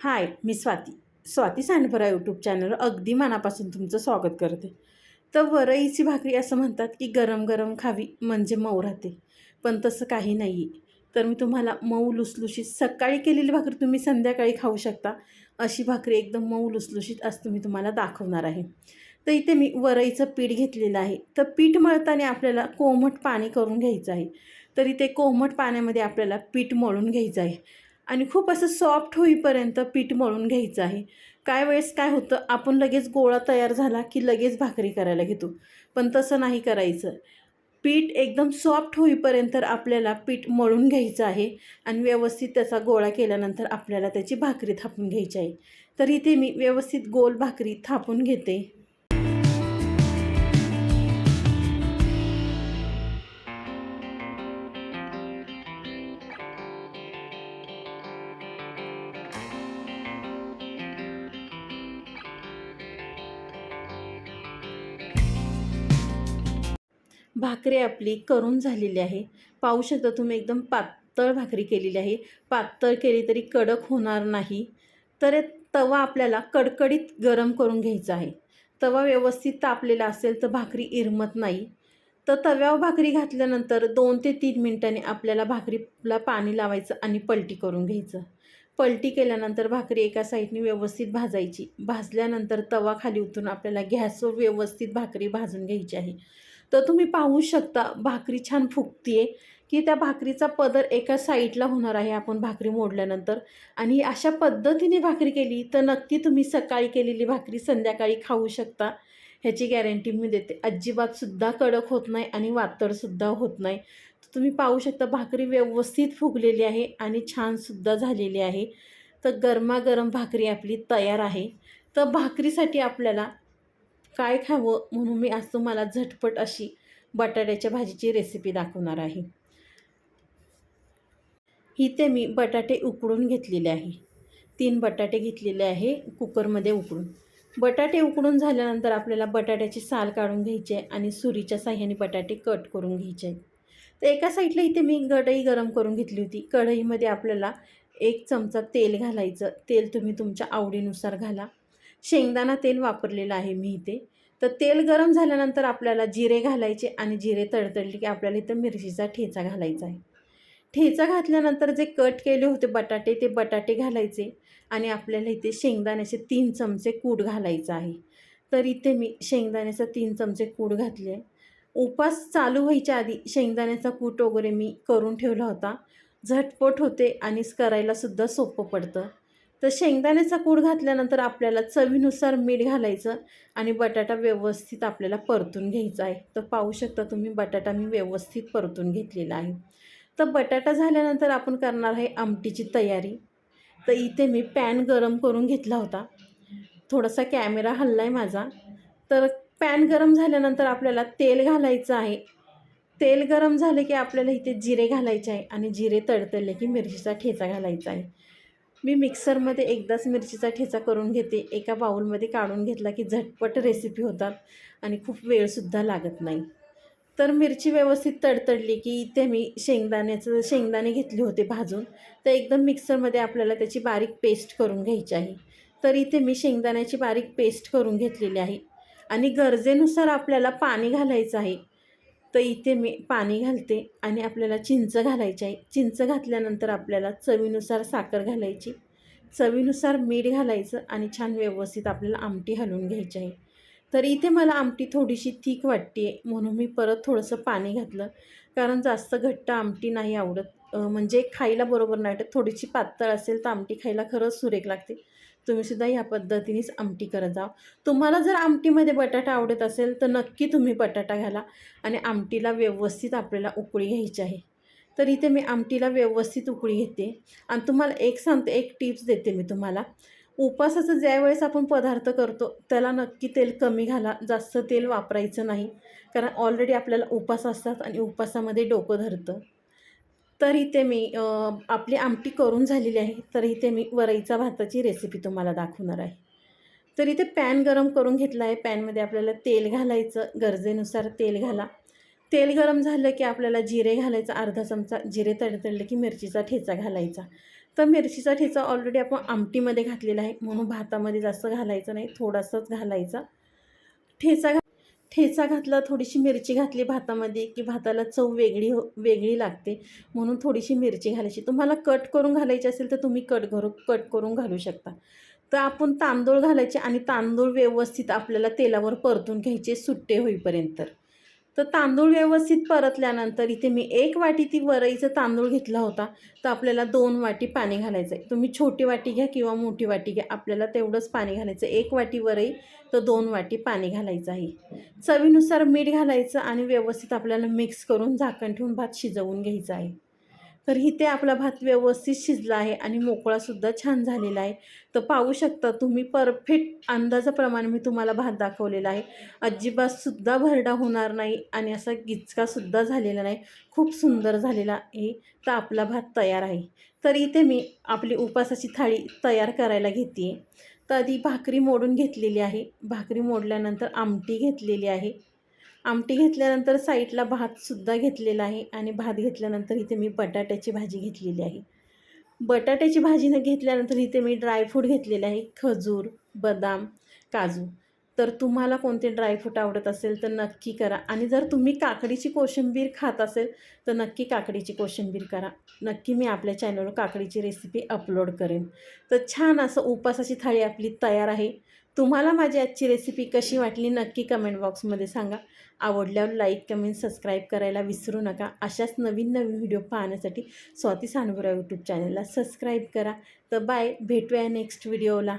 हाय मी स्वाती. स्वाती सांडभरा यूट्यूब चॅनलवर अगदी मनापासून तुमचं स्वागत करते. तर वरईची भाकरी असं म्हणतात की गरम गरम खावी म्हणजे मऊ राहते पण तसं काही नाही आहे तर मी तुम्हाला मऊ लुसलुशीत सकाळी केलेली भाकरी तुम्ही संध्याकाळी खाऊ शकता. अशी भाकरी एकदम मऊ लुसलुशीत असं मी तुम्हाला दाखवणार आहे. तर इथे मी वरईचं पीठ घेतलेलं आहे. तर पीठ मळताना आपल्याला कोमट पाणी करून घ्यायचं आहे. तर इथे कोमट पाण्यामध्ये आपल्याला पीठ मळून घ्यायचं आहे. आणि खूप असं सॉफ्ट होईपर्यंत पीठ मळून घ्यायचं आहे. काय वेळेस काय होतं आपण लगेच गोळा तयार झाला की लगेच भाकरी करायला घेतो. पण तसं नाही करायचं. पीठ एकदम सॉफ्ट होईपर्यंत आपल्याला पीठ मळून घ्यायचं आहे आणि व्यवस्थित त्याचा गोळा केल्यानंतर आपल्याला त्याची भाकरी थापून घ्यायची आहे. तर इथे मी व्यवस्थित गोल भाकरी थापून घेते. भाकरी आपली करून झालेली आहे. पाहू शकता तुम्ही एकदम पातळ भाकरी केलेली आहे. पातळ केली तरी कडक होणार नाही. तर तवा आपल्याला कडकडीत गरम करून घ्यायचा आहे. तवा व्यवस्थित तापलेला असेल तर भाकरी इरमत नाही. तर तव्यावर भाकरी घातल्यानंतर दोन ते तीन मिनटांनी आपल्याला भाकरीला पाणी लावायचं आणि पलटी करून घ्यायचं. पलटी केल्यानंतर भाकरी एका साईडने व्यवस्थित भाजायची. भाजल्यानंतर तवा खाली उतरून आपल्याला गॅसवर व्यवस्थित भाकरी भाजून घ्यायची आहे. तर तुम्ही पाहू शकता भाकरी छान फुगतीये. की त्या भाकरीचा पदर एका साईडला होणार आहे आपण भाकरी मोडल्यानंतर. आणि अशा पद्धतीने भाकरी केली तर नक्की तुम्ही सकाळी केलेली भाकरी संध्याकाळी खाऊ शकता. ह्याची गॅरंटी मी देते. अजिबातसुद्धा कडक होत नाही आणि वातडसुद्धा होत नाही. तर तुम्ही पाहू शकता भाकरी व्यवस्थित फुगलेली आहे आणि छानसुद्धा झालेली आहे. तर गरमागरम भाकरी आपली तयार आहे. तर भाकरीसाठी आपल्याला काय खावं म्हणून मी आज तुम्हाला झटपट अशी बटाट्याच्या भाजीची रेसिपी दाखवणार आहे. इथे मी बटाटे उकडून घेतलेले आहे. तीन बटाटे घेतलेले आहे कुकरमध्ये उकडून. बटाटे उकडून झाल्यानंतर आपल्याला बटाट्याची साल काढून घ्यायची आहे आणि सुरीच्या साह्याने बटाटे कट करून घ्यायचे आहेत. तर एका साईडला इथे मी कढई गरम करून घेतली होती. कढईमध्ये आपल्याला एक चमचा तेल घालायचं. तेल तुम्ही तुमच्या आवडीनुसार घाला. शेंगदाणा तेल वापरलेलं आहे मी इथे. तर तेल गरम झाल्यानंतर आपल्याला जिरे घालायचे आणि जिरे तडतडले की आपल्याला इथं मिरचीचा ठेचा घालायचा आहे. ठेचा घातल्यानंतर जे कट केले होते बटाटे ते बटाटे घालायचे आणि आपल्याला इथे शेंगदाण्याचे तीन चमचे कूट घालायचं आहे. तर इथे मी शेंगदाण्याचा तीन चमचे कूट घातले उपास चालू व्हायच्या आधी शेंगदाण्याचा कूट वगैरे मी करून ठेवला होता. झटपट होते आणि करायलासुद्धा सोपं पडतं. तर शेंगदाण्याचा कूड घातल्यानंतर आपल्याला चवीनुसार मीठ घालायचं आणि बटाटा व्यवस्थित आपल्याला परतून घ्यायचा आहे. तर पाहू शकता तुम्ही बटाटा मी व्यवस्थित परतून घेतलेला आहे. तर बटाटा झाल्यानंतर आपण करणार आहे आमटीची तयारी. तर इथे मी पॅन गरम करून घेतला होता. थोडासा कॅमेरा हल्ला आहे माझा. तर पॅन गरम झाल्यानंतर आपल्याला तेल घालायचं आहे. तेल गरम झाले की आपल्याला इथे जिरे घालायचे आहे आणि जिरे तडतडले की मिरचीचा ठेचा घालायचा आहे. मी मिक्सरमध्ये एकदाच मिरचीचा ठेचा करून घेते. एका बाऊलमध्ये काढून घेतला की झटपट रेसिपी होतात आणि खूप वेळसुद्धा लागत नाही. तर मिरची व्यवस्थित तडतडली की इथे मी शेंगदाण्याचं शेंगदाणे घेतले होते भाजून. तर एकदम मिक्सरमध्ये आपल्याला त्याची बारीक पेस्ट करून घ्यायची आहे. तर इथे मी शेंगदाण्याची बारीक पेस्ट करून घेतलेली आहे. आणि गरजेनुसार आपल्याला पाणी घालायचं आहे. तर इथे मी पाणी घालते आणि आपल्याला चिंच घालायची आहे. चिंच घातल्यानंतर आपल्याला चवीनुसार साखर घालायची. चवीनुसार मीठ घालायचं आणि छान व्यवस्थित आपल्याला आमटी हलवून घ्यायची आहे. तर इथे मला आमटी थोडीशी थिक वाटते आहे म्हणून मी परत थोडंसं पाणी घातलं. कारण जास्त घट्ट आमटी नाही आवडत. म्हणजे खायला बरोबर नाही वाटत थोडीशी पातळ असेल तर आमटी खायला खरंच सुरेख लागते. तुम्हीसुद्धा ह्या पद्धतीनेच आमटी करत जा. तुम्हाला जर आमटीमध्ये बटाटा आवडत असेल तर नक्की तुम्ही बटाटा घाला आणि आमटीला व्यवस्थित आपल्याला उकळी घ्यायची आहे. तर इथे मी आमटीला व्यवस्थित उकळी घेते. आणि तुम्हाला एक सांगते एक टिप्स देते मी तुम्हाला. उपासाचं ज्यावेळेस आपण पदार्थ करतो त्याला नक्की तेल कमी घाला. जास्त तेल वापरायचं नाही. कारण ऑलरेडी आपल्याला उपास असतात आणि उपासामध्ये डोकं धरतं. तर इथे मी आपली आमटी करून झालेली आहे तर इथे मी वरईचा भाताची रेसिपी तुम्हाला दाखवणार आहे. तर इथे पॅन गरम करून घेतला आहे. पॅनमध्ये आपल्याला तेल घालायचं गरजेनुसार तेल घाला. तेल गरम झालं की आपल्याला जिरे घालायचं अर्धा चमचा जिरे तडतडले की मिरचीचा ठेचा घालायचा. तर मिरचीचा ठेचा ऑलरेडी आपण आमटीमध्ये घातलेला आहे म्हणून भातामध्ये जास्त घालायचं नाही थोडासाच घालायचा. ठेचा ठेचा घातला थोडीशी मिरची घातली भातामध्ये की भाताला चव वेगळी हो वेगळी लागते. म्हणून थोडीशी मिरची घालायची. तुम्हाला कट करून घालायची असेल तर तुम्ही कट करू कट करून घालू शकता. तर आपण तांदूळ घालायचे आणि तांदूळ व्यवस्थित आपल्याला तेलावर परतून घ्यायचे सुट्टे होईपर्यंत. तर तांदूळ व्यवस्थित परतल्यानंतर इथे मी एक वाटी ती वरईचं तांदूळ घेतला होता. तर आपल्याला दोन वाटी पाणी घालायचं आहे. तुम्ही छोटी वाटी घ्या किंवा मोठी वाटी घ्या. आपल्याला तेवढंच पाणी घालायचं एक वाटी वरई तर दोन वाटी पाणी घालायचं आहे. चवीनुसार मीठ घालायचं आणि व्यवस्थित आपल्याला मिक्स करून झाकण ठेवून भात शिजवून घ्यायचा आहे. तर इथे आपला भात व्यवस्थित शिजला आहे आणि मोकळासुद्धा छान झालेला आहे. तर पाहू शकता तुम्ही परफेक्ट अंदाजाप्रमाणे मी तुम्हाला भात दाखवलेला आहे. अजिबातसुद्धा भरडा होणार नाही आणि असा गिचकासुद्धा झालेला नाही. खूप सुंदर झालेला आहे. तर आपला भात तयार आहे. तर इथे मी आपली उपासाची थाळी तयार करायला घेते तर आधी भाकरी मोडून घेतलेली आहे. भाकरी मोडल्यानंतर आमटी घेतलेली आहे. आमटी घेतल्यानंतर साईडला भातसुद्धा घेतलेला आहे आणि भात घेतल्यानंतर इथे मी बटाट्याची भाजी घेतलेली आहे. बटाट्याची भाजी न घेतल्यानंतर इथे मी ड्रायफ्रूट घेतलेले आहे खजूर बदाम काजू. तर तुम्हाला कोणते ड्रायफ्रूट आवडत असेल तर नक्की करा. आणि जर तुम्ही काकडीची कोशिंबीर खात असेल तर नक्की काकडीची कोशिंबीर करा. नक्की मी आपल्या चॅनलवर काकडीची रेसिपी अपलोड करेन. तर छान असं उपासाची थाळी आपली तयार आहे. तुम्हाला माझी आजची रेसिपी कशी वाटली नक्की कमेंट बॉक्समध्ये सांगा. आवडल्यावर लाईक कमेंट सबस्क्राईब करायला विसरू नका. अशाच नवीन नवीन व्हिडिओ पाहण्यासाठी स्वाती सानपुरा यूट्यूब चॅनलला सबस्क्राईब करा. तर बाय भेटूया नेक्स्ट व्हिडिओला